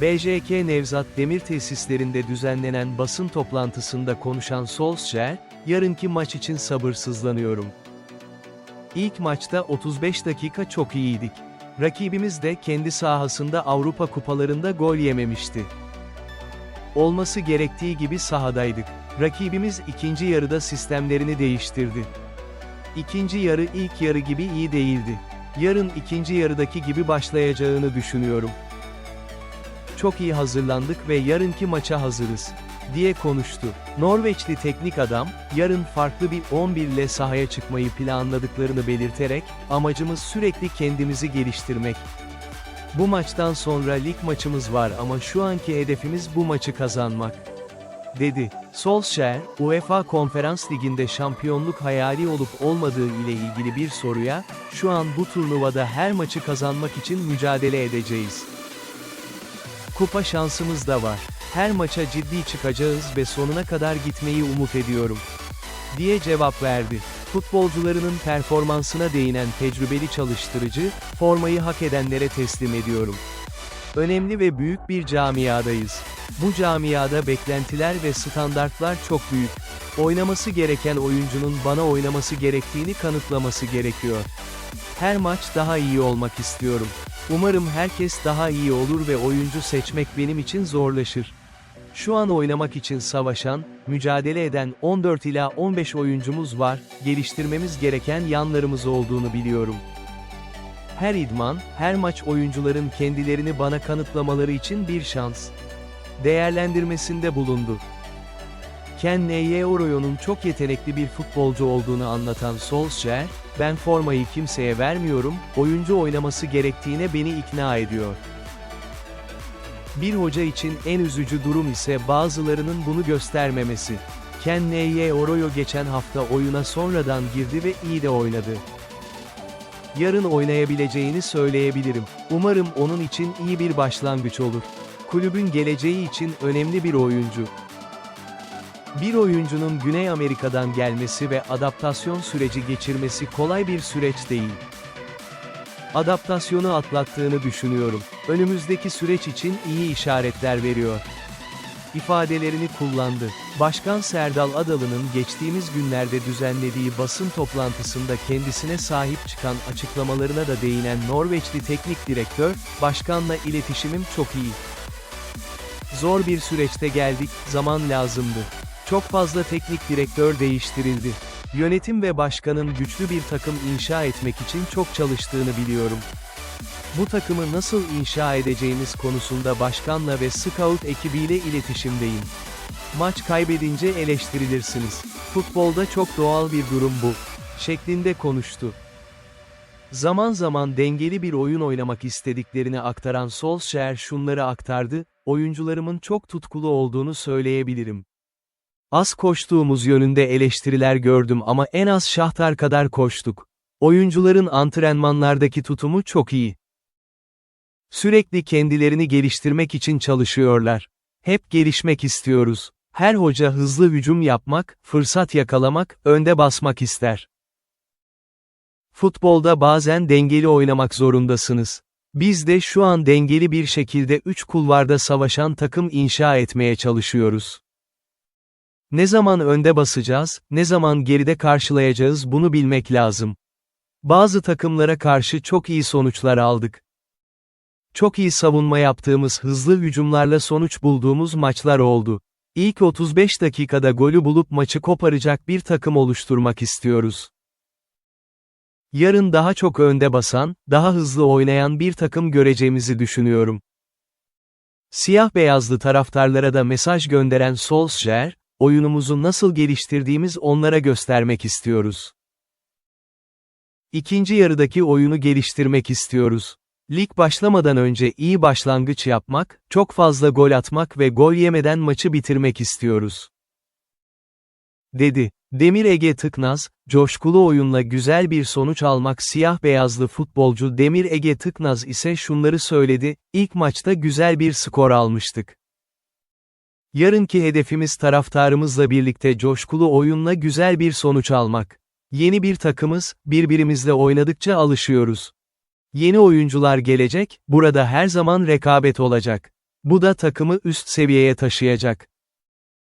BJK Nevzat Demir tesislerinde düzenlenen basın toplantısında konuşan Solskjaer, yarınki maç için sabırsızlanıyorum. İlk maçta 35 dakika çok iyiydik. Rakibimiz de kendi sahasında Avrupa kupalarında gol yememişti. Olması gerektiği gibi sahadaydık. Rakibimiz ikinci yarıda sistemlerini değiştirdi. İkinci yarı ilk yarı gibi iyi değildi. Yarın ikinci yarıdaki gibi başlayacağını düşünüyorum. Çok iyi hazırlandık ve yarınki maça hazırız, diye konuştu. Norveçli teknik adam, yarın farklı bir 11 ile sahaya çıkmayı planladıklarını belirterek, amacımız sürekli kendimizi geliştirmek. Bu maçtan sonra lig maçımız var ama şu anki hedefimiz bu maçı kazanmak. Dedi. Solskjaer, UEFA Konferans Ligi'nde şampiyonluk hayali olup olmadığı ile ilgili bir soruya, şu an bu turnuvada her maçı kazanmak için mücadele edeceğiz. Kupa şansımız da var. Her maça ciddi çıkacağız ve sonuna kadar gitmeyi umut ediyorum. Diye cevap verdi. Futbolcularının performansına değinen tecrübeli çalıştırıcı, formayı hak edenlere teslim ediyorum. Önemli ve büyük bir camiadayız. Bu camiada beklentiler ve standartlar çok büyük. Oynaması gereken oyuncunun bana oynaması gerektiğini kanıtlaması gerekiyor. Her maç daha iyi olmak istiyorum. Umarım herkes daha iyi olur ve oyuncu seçmek benim için zorlaşır. Şu an oynamak için savaşan, mücadele eden 14 ila 15 oyuncumuz var, geliştirmemiz gereken yanlarımız olduğunu biliyorum. Her idman, her maç oyuncuların kendilerini bana kanıtlamaları için bir şans. Değerlendirmesinde bulundu. Ken Neyoroyo'nun çok yetenekli bir futbolcu olduğunu anlatan Solskjaer, ben formayı kimseye vermiyorum, oyuncu oynaması gerektiğine beni ikna ediyor. Bir hoca için en üzücü durum ise bazılarının bunu göstermemesi. Ken Neyoroyo geçen hafta oyuna sonradan girdi ve iyi de oynadı. Yarın oynayabileceğini söyleyebilirim. Umarım onun için iyi bir başlangıç olur. Kulübün geleceği için önemli bir oyuncu. Bir oyuncunun Güney Amerika'dan gelmesi ve adaptasyon süreci geçirmesi kolay bir süreç değil. Adaptasyonu atlattığını düşünüyorum. Önümüzdeki süreç için iyi işaretler veriyor. ifadelerini kullandı. Başkan Serdal Adalı'nın geçtiğimiz günlerde düzenlediği basın toplantısında kendisine sahip çıkan açıklamalarına da değinen Norveçli teknik direktör, başkanla iletişimim çok iyi. Zor bir süreçte geldik, zaman lazımdı. Çok fazla teknik direktör değiştirildi. Yönetim ve başkanın güçlü bir takım inşa etmek için çok çalıştığını biliyorum. Bu takımı nasıl inşa edeceğimiz konusunda başkanla ve scout ekibiyle iletişimdeyim. Maç kaybedince eleştirilirsiniz. Futbolda çok doğal bir durum bu. şeklinde konuştu. Zaman zaman dengeli bir oyun oynamak istediklerini aktaran Solskjaer şunları aktardı, oyuncularımın çok tutkulu olduğunu söyleyebilirim. Az koştuğumuz yönünde eleştiriler gördüm ama en az Şahtar kadar koştuk. Oyuncuların antrenmanlardaki tutumu çok iyi. Sürekli kendilerini geliştirmek için çalışıyorlar. Hep gelişmek istiyoruz. Her hoca hızlı hücum yapmak, fırsat yakalamak, önde basmak ister. Futbolda bazen dengeli oynamak zorundasınız. Biz de şu an dengeli bir şekilde üç kulvarda savaşan takım inşa etmeye çalışıyoruz. Ne zaman önde basacağız, ne zaman geride karşılayacağız bunu bilmek lazım. Bazı takımlara karşı çok iyi sonuçlar aldık. Çok iyi savunma yaptığımız hızlı hücumlarla sonuç bulduğumuz maçlar oldu. İlk 35 dakikada golü bulup maçı koparacak bir takım oluşturmak istiyoruz. Yarın daha çok önde basan, daha hızlı oynayan bir takım göreceğimizi düşünüyorum. Siyah beyazlı taraftarlara da mesaj gönderen Solskjaer, oyunumuzu nasıl geliştirdiğimiz onlara göstermek istiyoruz. İkinci yarıdaki oyunu geliştirmek istiyoruz. Lig başlamadan önce iyi başlangıç yapmak, çok fazla gol atmak ve gol yemeden maçı bitirmek istiyoruz. Dedi. Demir Ege Tıknaz, coşkulu oyunla güzel bir sonuç almak siyah beyazlı futbolcu Demir Ege Tıknaz ise şunları söyledi, ilk maçta güzel bir skor almıştık. Yarınki hedefimiz taraftarımızla birlikte coşkulu oyunla güzel bir sonuç almak. Yeni bir takımız, birbirimizle oynadıkça alışıyoruz. Yeni oyuncular gelecek, burada her zaman rekabet olacak. Bu da takımı üst seviyeye taşıyacak.